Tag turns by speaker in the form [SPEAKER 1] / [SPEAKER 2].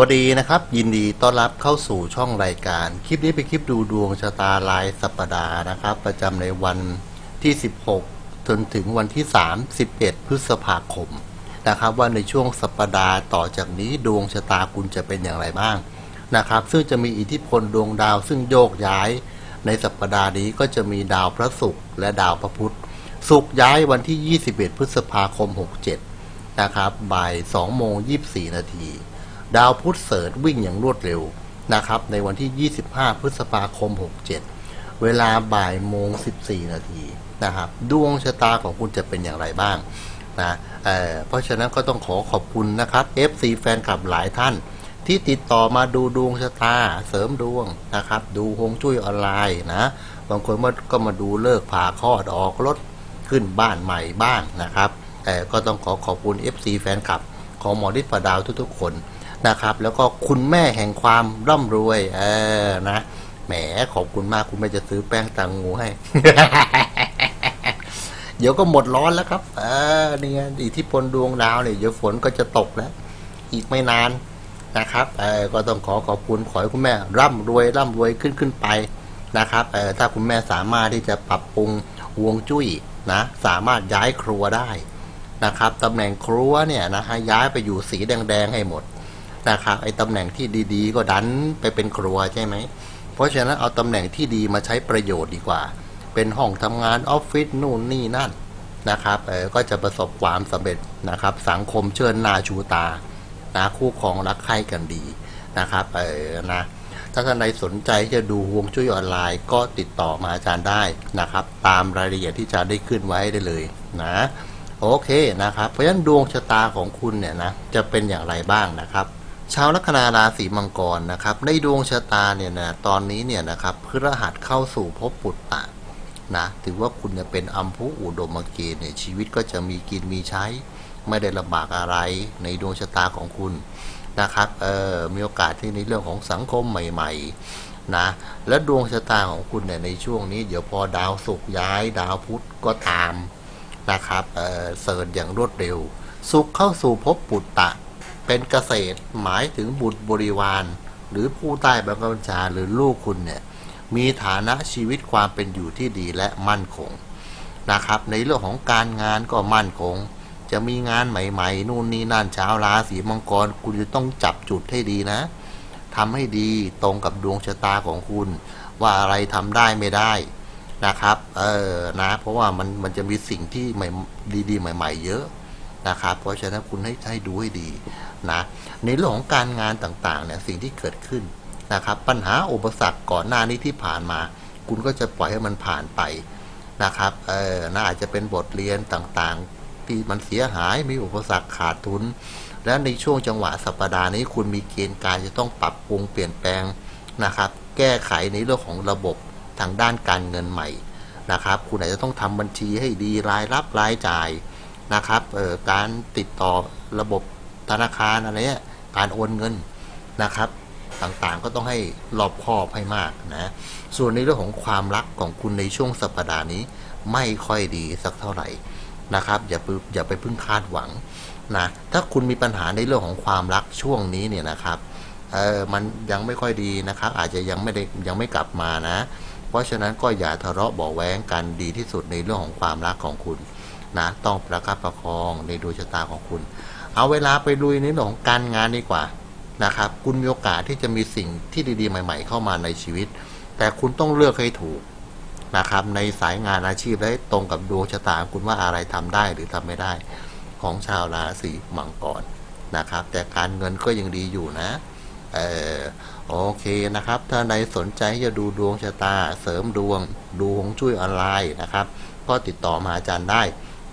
[SPEAKER 1] วัสดีนะครับ ยินดีต้อนรับเข้าสู่ช่องรายการ คลิปนี้เป็นคลิปดูดวงชะตารายสัปดาห์นะครับ ประจำในวันที่ 16 จนถึงวันที่ 31 พฤษภาคมนะครับ ว่าในช่วงสัปดาห์ต่อจากนี้ดวงชะตาคุณจะเป็นอย่างไรบ้างนะครับ ซึ่งจะมีอิทธิพลดวงดาว ซึ่งโยกย้าย ในสัปดาห์นี้ก็จะมีดาวพระศุกร์และดาวพระพุธศุกร์ย้ายวันที่ 21 พฤษภาคม 67 นะครับบ่าย2โมง24 นาที ดาวพุธเสริฐวิ่งอย่างรวดเร็วนะครับ ในวันที่ 25 พฤษภาคม 67 เวลาบ่ายโมง 14 นาทีนะครับ ดวงชะตาของคุณจะเป็นอย่างไรบ้างนะเเพราะฉะนั้นก็ต้องขอขอบคุณนะครับ FC แฟนคลับหลายท่าน ที่ติดต่อมาดูดวงชะตาเสริมดวงนะครับ ดูฮวงจุ้ยออนไลน์นะ บางคนก็มาดูเลิกผ่าคลอดออกรถขึ้นบ้านใหม่บ้างนะครับ แต่ก็ต้องขอขอบคุณ FC แฟนคลับของหมอฤทธิ์ประดาวทุกๆคน นะครับ แล้วก็คุณแม่แห่งความร่ำรวย เออนะแหมขอบคุณมากคุณแม่จะซื้อแป้งตังงูให้ เดี๋ยวก็หมดร้อนแล้วครับ เออนี่ไงอิทธิพลดวงดาวเนี่ยเดี๋ยวฝนก็จะตกแล้ว อีกไม่นานนะครับเออก็ต้องขอขอบคุณขอให้คุณแม่ ร่ำรวย ร่ำรวยขึ้นขึ้นไปนะครับเออถ้าคุณแม่สามารถที่จะปรับปรุงวงจุ้ยนะ สามารถย้ายครัวได้นะครับตำแหน่งครัวเนี่ยนะฮะย้ายไปอยู่สีแดงๆให้หมด นะครับไอ้ตำแหน่งที่ดีๆ ก็ดันไปเป็นครัวใช่ไหม เพราะฉะนั้นเอาตำแหน่งที่ดีมาใช้ประโยชน์ดีกว่า เป็นห้องทำงานออฟฟิศนู่นนี่นั่นนะครับเออก็จะประสบความสำเร็จนะครับ สังคมเชิญนาชูตานะคู่ครองรักใคร่กันดีนะครับเออนะถ้าท่านใดสนใจจะดูฮวงจุ้ยออนไลน์ก็ติดต่อมาอาจารย์ได้นะครับ ตามรายละเอียดที่อาจารย์ได้ขึ้นไว้ได้เลยนะโอเคนะครับ เพราะฉะนั้นดวงชะตาของคุณเนี่ยนะจะเป็นอย่างไรบ้างนะครับ ชาวลัคนาราศีมังกรนะครับในดวงชะตาเนี่ยนะตอนนี้เนี่ยนะครับพฤหัสเข้าสู่ภพปุตตะนะถือว่าคุณจะเป็นอัมพุอุดมเกณฑ์เนี่ยชีวิตก็จะมีกินมีใช้ ไม่ได้ลำบากอะไรในดวงชะตาของคุณนะครับเออมีโอกาสที่ในเรื่องของสังคมใหม่ๆนะและดวงชะตาของคุณเนี่ยในช่วงนี้ เดี๋ยวพอดาวศุกร์ย้าย ดาวพุธก็ตามนะครับเออเสริญอย่างรวดเร็วสุขเข้าสู่ภพปุตตะ เป็นเกษตรหมายถึงบุตรบริวาร หรือผู้ใต้บังคับบัญชาหรือลูกคุณเนี่ยมีฐานะชีวิตความเป็นอยู่ที่ดีและมั่นคงนะครับ ในเรื่องของการงานก็มั่นคง จะมีงานใหม่ๆ นู่นนี่นั่นเช้าราศีมังกร คุณจะต้องจับจุดให้ดีนะทำให้ดีตรงกับดวงชะตาของคุณ ว่าอะไรทำได้ไม่ได้นะครับ เออนะ เพราะว่ามันมันจะมีสิ่งที่ใหม่ดีๆ ใหม่ ๆ เยอะ นะครับ เพราะฉะนั้นคุณให้ให้ดูให้ดีนะในเรื่องของการงานต่างๆเนี่ยสิ่งที่เกิดขึ้นนะครับ ปัญหาอุปสรรคก่อนหน้านี้ที่ผ่านมา คุณก็จะปล่อยให้มันผ่านไปนะครับเออน่าอาจจะเป็นบทเรียนต่างๆ ที่มันเสียหายมีอุปสรรคขาดทุน และในช่วงจังหวะสัปดาห์นี้คุณมีเกณฑ์การจะต้องปรับปรุงเปลี่ยนแปลงนะครับ แก้ไขในเรื่องของระบบทางด้านการเงินใหม่นะครับ คุณอาจจะต้องทำบัญชีให้ดีรายรับรายจ่าย นะครับการติดต่อระบบธนาคารอะไรเนี้ยการโอนเงินนะครับ ต่างๆก็ต้องให้รอบคอบให้มากนะส่วนในเรื่องของความรักของคุณในช่วงสัปดาห์นี้ไม่ค่อยดีสักเท่าไหร่นะครับ อย่าไปอย่าไปพึ่งคาดหวังนะถ้าคุณมีปัญหาในเรื่องของความรักช่วงนี้เนี่ยนะครับเออมันยังไม่ค่อยดีนะครับ อาจจะยังไม่ได้ยังไม่กลับมานะ เพราะฉะนั้นก็อย่าทะเลาะเบาแว้งกันดีที่สุดในเรื่องของความรักของคุณ นะต้องประคับประคองในดวงชะตาของคุณ เอาเวลาไปลุยในเรื่องของการงานดีกว่านะครับ คุณมีโอกาสที่จะมีสิ่งที่ดีๆ ใหม่ ๆ เข้ามาในชีวิต แต่คุณต้องเลือกให้ถูกนะครับ ในสายงานอาชีพและตรงกับดวงชะตาคุณว่าอะไรทำได้หรือทำไม่ได้ของชาวราศีมังกรนะครับ แต่การเงินก็ยังดีอยู่นะเออโอเคนะครับ ถ้าใครสนใจจะดูดวงชะตา เสริมดวง ดูหงจุ้ยออนไลน์นะครับ ก็ติดต่อมาอาจารย์ได้